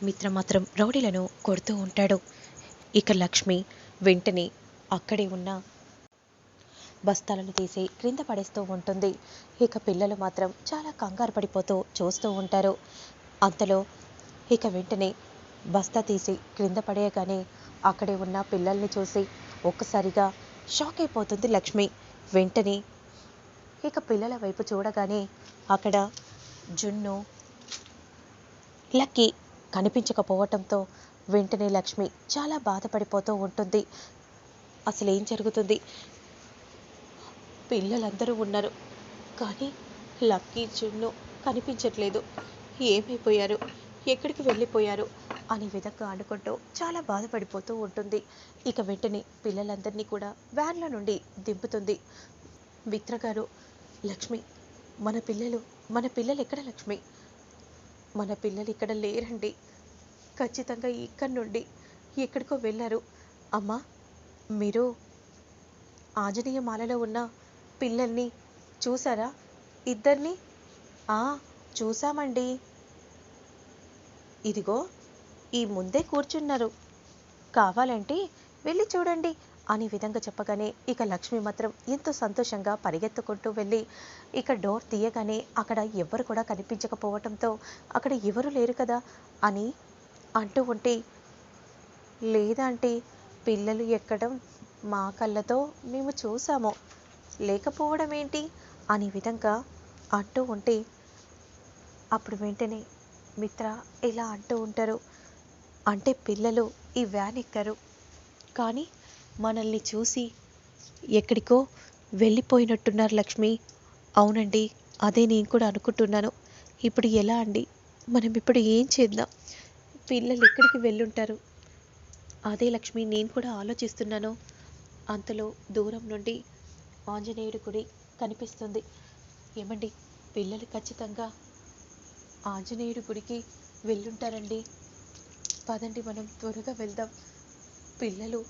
మిత్ర మాత్రం రౌడీలను కొడుతూ ఉంటాడు. ఇక లక్ష్మి వెంటనే అక్కడే ఉన్న బస్తాలను తీసి క్రింద పడేస్తూ ఉంటుంది. ఇక పిల్లలు మాత్రం చాలా కంగారు పడిపోతూ చూస్తూ ఉంటారు. అంతలో ఇక వెంటనే బస్తా తీసి క్రింద పడేయగానే అక్కడే ఉన్న పిల్లల్ని చూసి ఒక్కసారిగా షాక్ అయిపోతుంది లక్ష్మి. వెంటనే ఇక పిల్లల వైపు చూడగానే అక్కడ జున్ను లక్కీ కనిపించకపోవటంతో వెంటనే లక్ష్మి చాలా బాధపడిపోతూ ఉంటుంది. అసలు ఏం జరుగుతుంది? పిల్లలందరూ ఉన్నారు. కానీ లక్కీ జున్ను కనిపించట్లేదు. ఏమైపోయారు? ఎక్కడికి వెళ్ళిపోయారు? అనే విధంగా అనుకుంటూ చాలా బాధపడిపోతూ ఉంటుంది. ఇక వెంటనే పిల్లలందరినీ కూడా వ్యాన్ల నుండి దింపుతుంది. మిత్ర గారు లక్ష్మి మన పిల్లలు మన పిల్లలు ఎక్కడ లక్ష్మి? మన పిల్లలు ఇక్కడ లేరండి. ఖచ్చితంగా ఇక్కడి నుండి ఎక్కడికో వెళ్ళారు. అమ్మా మీరు ఆంజనేయ మాలలో ఉన్న పిల్లల్ని చూసారా? ఇద్దరిని? ఆ చూసామండి ఇదిగో ఈ ముందే కూర్చున్నారు. కావాలంటే వెళ్ళి చూడండి. అనే విధంగా చెప్పగానే ఇక లక్ష్మి మాత్రం ఎంతో సంతోషంగా పరిగెత్తుకుంటూ వెళ్ళి ఇక డోర్ తీయగానే అక్కడ ఎవ్వరు కూడా కనిపించకపోవటంతో అక్కడ ఎవరు లేరు కదా అని అంటూ ఉంటే లేదంటే పిల్లలు ఎక్కడం మా కళ్ళతో మేము చూసాము. లేకపోవడం ఏంటి? అనే విధంగా అంటూ ఉంటే అప్పుడు వెంటనే మిత్ర ఇలా అంటూ ఉంటారు. అంటే పిల్లలు ఈ వ్యాన్ ఎక్కరు. కానీ మనల్ని చూసి ఎక్కడికో వెళ్ళిపోయినట్టున్నారు లక్ష్మి. అవునండి అదే నేను కూడా అనుకుంటున్నాను. ఇప్పుడు ఎలా అండి? మనం ఇప్పుడు ఏం చేద్దాం? పిల్లలు ఎక్కడికి వెళ్ళుంటారు? అదే లక్ష్మి నేను కూడా ఆలోచిస్తున్నాను. అంతలో దూరం నుండి ఆంజనేయుడి గుడి కనిపిస్తుంది. ఏమండి పిల్లలు ఖచ్చితంగా ఆంజనేయుడి గుడికి వెళ్ళుంటారండి. పదండి మనం త్వరగా వెళ్దాం. పిల్లలు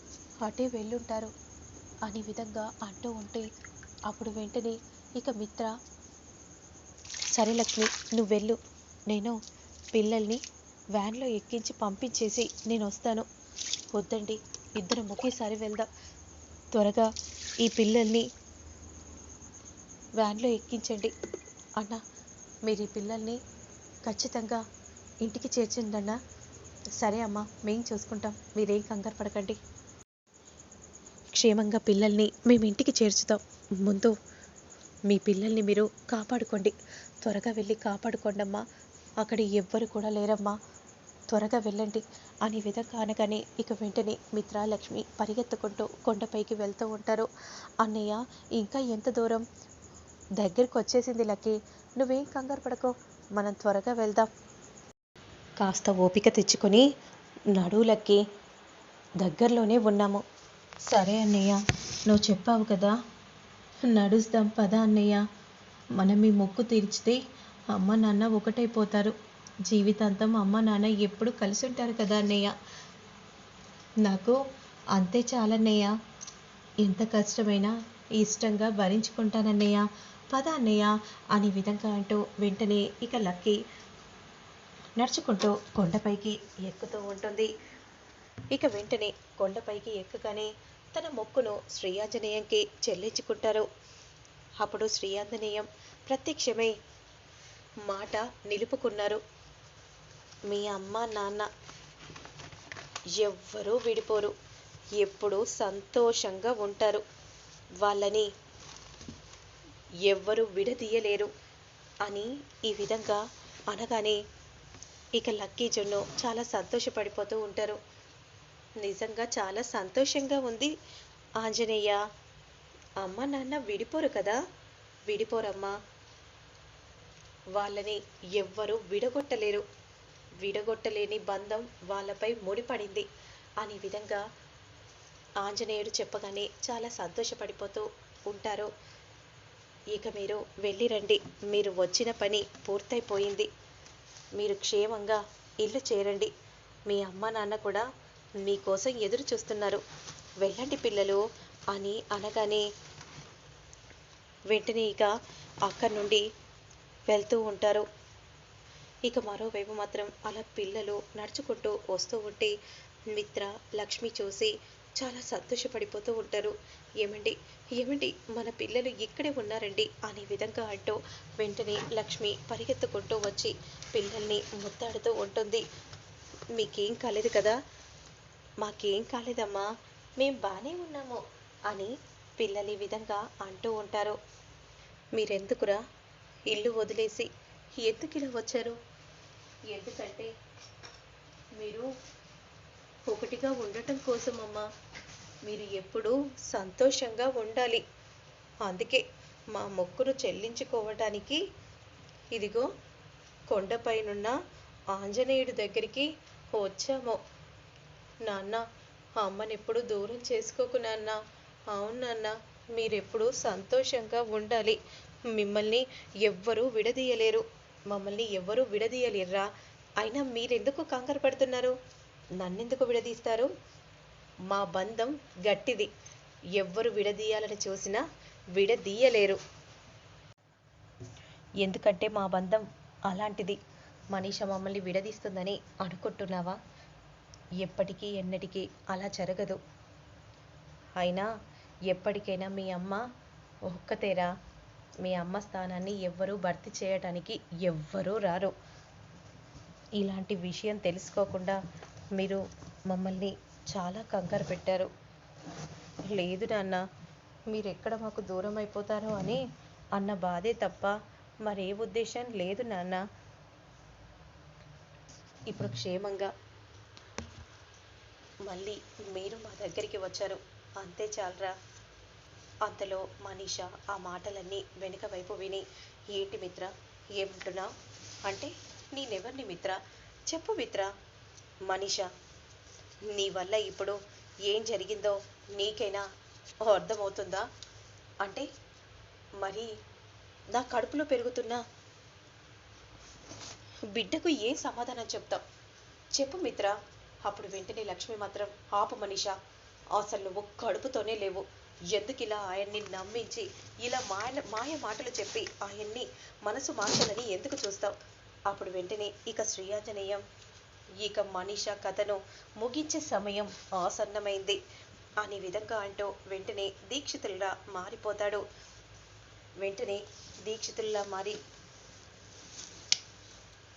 అటే వెళ్ళుంటారు. అనే విధంగా అంటూ ఉంటే అప్పుడు వెంటనే ఇక మిత్ర సరే లక్ష్మి నువ్వు వెళ్ళు. నేను పిల్లల్ని వ్యాన్లో ఎక్కించి పంపించేసి నేను వస్తాను. వద్దండి ఇద్దరం ఒకేసారి వెళ్దాం. త్వరగా ఈ పిల్లల్ని వ్యాన్లో ఎక్కించండి. అన్న మీరు ఈ పిల్లల్ని ఖచ్చితంగా ఇంటికి చేర్చిందన్నా సరే అమ్మా మేం చూసుకుంటాం. మీరేం కంగారు పడకండి. క్షేమంగా పిల్లల్ని మేము ఇంటికి చేర్చుతాం. ముందు మీ పిల్లల్ని మీరు కాపాడుకోండి. త్వరగా వెళ్ళి కాపాడుకోండి అమ్మా అక్కడ ఎవ్వరు కూడా లేరమ్మా. త్వరగా వెళ్ళండి. అనే విధంగా అనగానే ఇక వెంటనే మిత్ర లక్ష్మి పరిగెత్తుకుంటూ కొండపైకి వెళ్తూ ఉంటారు. అన్నయ్య ఇంకా ఎంత దూరం? దగ్గరికి వచ్చేసింది లక్కీ. నువ్వేం కంగారు పడకో. మనం త్వరగా వెళ్దాం. కాస్త ఓపిక తెచ్చుకొని నడువులకి దగ్గరలోనే ఉన్నాము. సరే అన్నయ్య నువ్వు చెప్పావు కదా. నడుస్తాం పద అన్నయ్య. మనం ఈ మొక్కు తీర్చితే అమ్మ నాన్న ఒకటైపోతారు. జీవితాంతం అమ్మ నాన్న ఎప్పుడు కలిసి ఉంటారు కదా అన్నయ్య. నాకు అంతే చాలన్నయ్య. ఎంత కష్టమైనా ఇష్టంగా భరించుకుంటానన్నయ్య. పద అన్నయ్య అనే విధంగా అంటూ వెంటనే ఇక లక్కీ నడుచుకుంటూ కొండపైకి ఎక్కుతూ ఉంటుంది. ఇక వెంటనే కొండపైకి ఎక్కగానే తన మొక్కును శ్రీయాంజనేయంకి చెల్లించుకుంటారు. అప్పుడు శ్రీయాంజనేయం ప్రత్యక్షమై మాట నిలుపుకున్నారు. మీ అమ్మ నాన్న ఎవ్వరూ విడిపోరు. ఎప్పుడూ సంతోషంగా ఉంటారు. వాళ్ళని ఎవ్వరూ విడదీయలేరు అని ఈ విధంగా అనగానే ఇక లక్కీ జున్ను చాలా సంతోషపడిపోతూ ఉంటారు. నిజంగా చాలా సంతోషంగా ఉంది. ఆంజనేయ అమ్మ నాన్న విడిపోరు కదా? విడిపోరమ్మా. వాళ్ళని ఎవ్వరూ విడగొట్టలేరు. విడగొట్టలేని బంధం వాళ్ళపై ముడిపడింది. అనే విధంగా ఆంజనేయుడు చెప్పగానే చాలా సంతోషపడిపోతూ ఉంటారు. ఇక మీరు వెళ్ళిరండి మీరు వచ్చిన పని పూర్తయిపోయింది. మీరు క్షేమంగా ఇల్లు చేరండి. మీ అమ్మ నాన్న కూడా మీకోసం ఎదురు చూస్తున్నారు. వెళ్ళండి పిల్లలు అని అనగానే వెంటనే ఇక అక్కడి నుండి వెళ్తూ ఉంటారు. ఇక మరోవైపు మాత్రం అలా పిల్లలు నడుచుకుంటూ వస్తూ ఉంటే మిత్ర లక్ష్మి చూసి చాలా సంతోషపడిపోతూ ఉంటారు. ఏమండి? ఏమండి? మన పిల్లలు ఇక్కడే ఉన్నారండి అనే విధంగా అంటూ వెంటనే లక్ష్మి పరిగెత్తుకుంటూ వచ్చి పిల్లల్ని ముద్దాడుతూ ఉంటుంది. మీకేం కాలేదు కదా? మాకేం కాలేదమ్మా? మేం బాగానే ఉన్నాము అని పిల్లలు ఈ విధంగా అంటూ ఉంటారు. మీరెందుకురా? ఇల్లు వదిలేసి ఎందుకు ఇలా వచ్చారు? ఎందుకంటే మీరు ఒకటిగా ఉండటం కోసమమ్మా. మీరు ఎప్పుడూ సంతోషంగా ఉండాలి. అందుకే మా మొక్కును చెల్లించుకోవటానికి ఇదిగో కొండపైనున్న ఆంజనేయుడి దగ్గరికి వచ్చాము. నాన్న అమ్మని ఎప్పుడు దూరం చేసుకోకు నాన్న. అవును నాన్న మీరెప్పుడు సంతోషంగా ఉండాలి. మిమ్మల్ని ఎవ్వరూ విడదీయలేరు. మమ్మల్ని ఎవ్వరూ విడదీయలేర్రా. అయినా మీరెందుకు కంగారు పడుతున్నారు? నన్నెందుకు విడదీస్తారు? మా బంధం గట్టిది. ఎవ్వరు విడదీయాలని చూసినా విడదీయలేరు. ఎందుకంటే మా బంధం అలాంటిది. మనీష మమ్మల్ని విడదీస్తుందని అనుకుంటున్నావా? ఎప్పటికీ ఎన్నటికీ అలా జరగదు. అయినా ఎప్పటికైనా మీ అమ్మ ఒక్కతేరా. మీ అమ్మ స్థానాన్ని ఎవ్వరూ భర్తీ చేయడానికి ఎవ్వరూ రారు. ఇలాంటి విషయం తెలుసుకోకుండా మీరు మమ్మల్ని చాలా కంగారు పెట్టారు. లేదు నాన్న ఎక్కడ మాకు దూరం అయిపోతారో అని అన్న బాధే తప్ప మరే ఉద్దేశం లేదు నాన్న. ఇప్పుడు క్షేమంగా మళ్ళీ మీరు మా దగ్గరికి వచ్చారు. అంతే చాలరా. అంతలో మనీష ఆ మాటలన్నీ వెనుక వైపు విని ఏంటి మిత్ర ఏమంటున్నా అంటే నేనెవరిని మిత్ర? చెప్పు మిత్ర. మనిష నీ వల్ల ఇప్పుడు ఏం జరిగిందో నీకైనా అర్థమవుతుందా? అంటే మరి నా కడుపులో పెరుగుతున్న బిడ్డకు ఏం సమాధానం చెప్తావు? చెప్పు మిత్ర అప్పుడు వెంటనే లక్ష్మి మాత్రం ఆపు మనిష అసలు నువ్వు కడుపుతోనే లేవు. ఎందుకు ఇలా ఆయన్ని నమ్మించి ఇలా మాయ మాయ మాటలు చెప్పి ఆయన్ని మనసు మార్చాలని ఎందుకు చూస్తావు? అప్పుడు వెంటనే ఇక శ్రీయాంజనేయం ఇక మనీష కథను ముగించే సమయం ఆసన్నమైంది. అనే విధంగా అంటూ వెంటనే దీక్షితుల్లా మారిపోతాడు. వెంటనే దీక్షితుల్లా మారి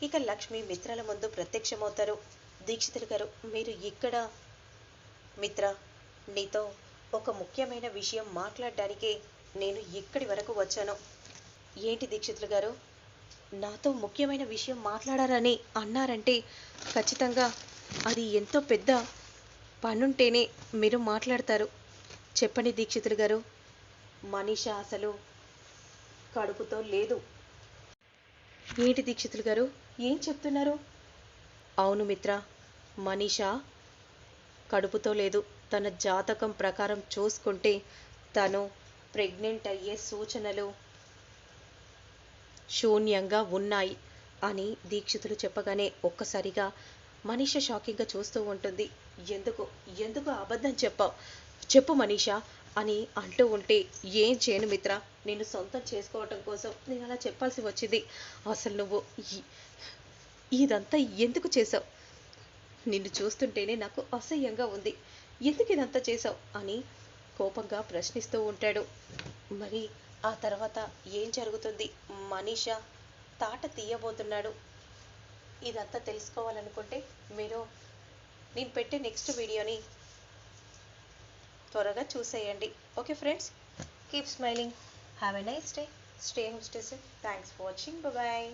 ఇక లక్ష్మి మిత్రల ముందు ప్రత్యక్షమవుతారు. దీక్షితులు గారు మీరు ఇక్కడ? మిత్ర నీతో ఒక ముఖ్యమైన విషయం మాట్లాడడానికి నేను ఇక్కడి వరకు వచ్చాను. ఏంటి దీక్షితులు గారు? నాతో ముఖ్యమైన విషయం మాట్లాడారని అన్నారంటే ఖచ్చితంగా అది ఎంతో పెద్ద పనుంటేనే మీరు మాట్లాడతారు. చెప్పండి దీక్షితులు గారు. మనీష అసలు కడుపుతో లేదు. ఏంటి దీక్షితులు గారు? ఏం చెప్తున్నారు? అవును మిత్ర మనీష కడుపుతో లేదు. తన జాతకం ప్రకారం చూసుకుంటే తను ప్రెగ్నెంట్ అయ్యే సూచనలు శూన్యంగా ఉన్నాయి అని దీక్షితులు చెప్పగానే ఒక్కసారిగా మనీష షాకింగ్గా చూస్తూ ఉంటుంది. ఎందుకు? ఎందుకు అబద్ధం చెప్పావు? చెప్పు మనీషా అని అంటూ ఉంటే ఏం చేయను మిత్ర? నేను సొంతం చేసుకోవటం కోసం నేను అలా చెప్పాల్సి వచ్చింది. అసలు నువ్వు ఇదంతా ఎందుకు చేసావు నిన్ను చూస్తుంటేనే నాకు అసహ్యంగా ఉంది. ఎందుకు ఇదంతా చేసావు అని కోపంగా ప్రశ్నిస్తూ ఉంటాడు. మరి ఆ తర్వాత ఏం జరుగుతుంది? మనీషా తాట తీయబోతున్నాడు. ఇదంతా తెలుసుకోవాలనుకుంటే మీరు నేను పెట్టే నెక్స్ట్ వీడియోని త్వరగా చూసేయండి. Okay friends keep smiling. Have a nice day stay home stay thanks for watching bye